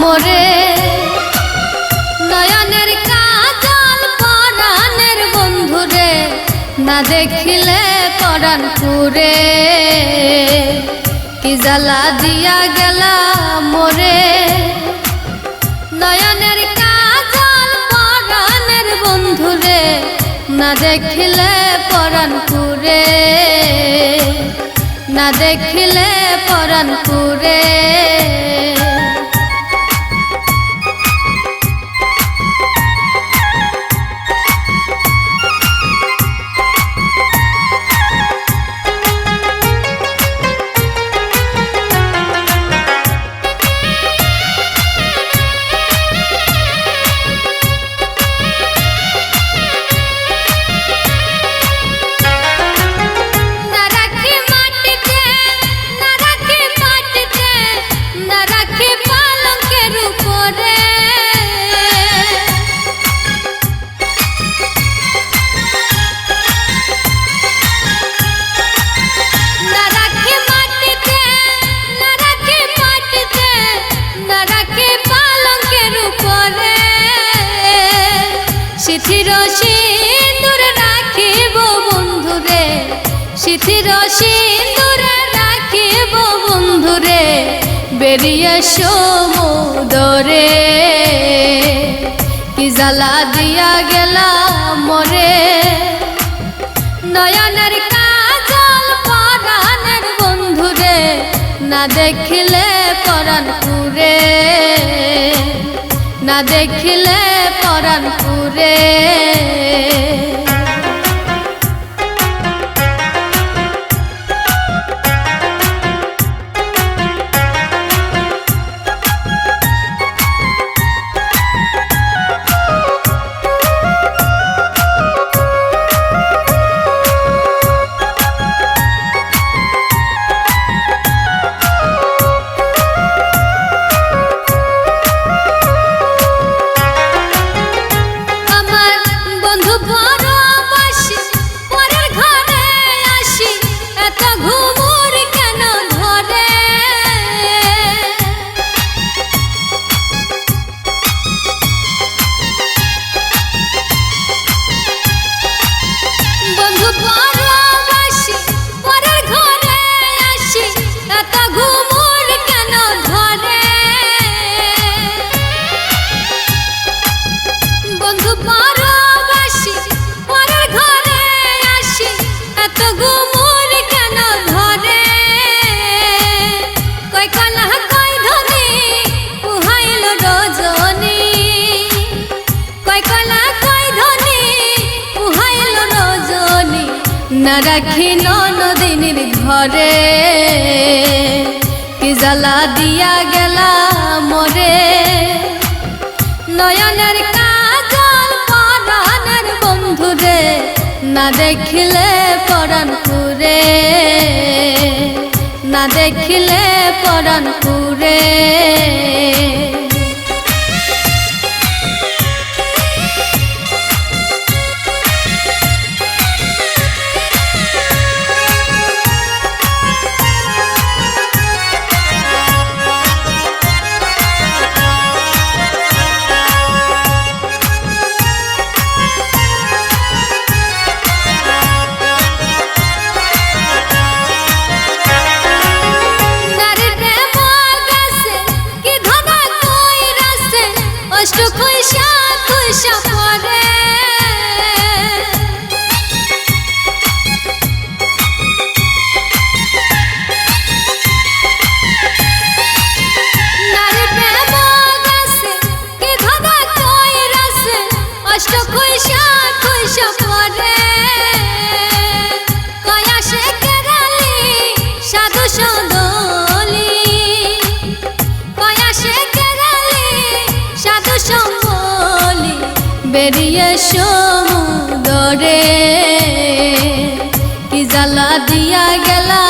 মোরে নয়নের কাজল পরাণের বন্ধুরে না দেখিলে পরাণ পুরে কি জ্বালা দিয়া গেলা মোরে নয়নের কাজল পরাণের বন্ধুরে না দেখিলে পরাণ পুরে না দেখিলে পরাণ পুরে সিথির সিন্দুর রাখিব বন্ধুরে। সিথির সিন্দুরে রাখিব বন্ধুরে। বেরিয়ে সমুদরে কি জ্বালা দিয়া গেলা মরে। নয়নের কাজল পরাণের বন্ধুরে, না দেখিলে পরাণ পুরে না দেখিলে পরাণ পুরে। না রাখি নদিনীর ঘরে। কি জ্বালা দিয়া গেলা মরে। নয়নের কাজল পরাণের বন্ধুরে না দেখিলে পরাণ পুরে না দেখিলে পরাণ পুরে বেরিয়ে সমুদরে, কি জ্বালা দিয়া গেলা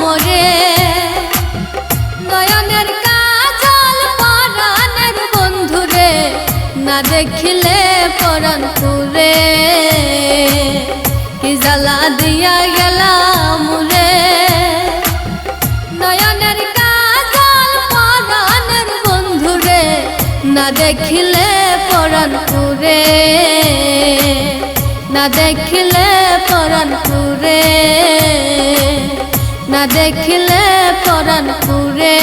মরে? নয়নের কাজল পরাণের বন্ধুরে, না দেখিলে পরাণ পুরে কি জ্বালা দিয়া না দেখিলে পরাণ পুরে না দেখিলে পরাণ পুরে।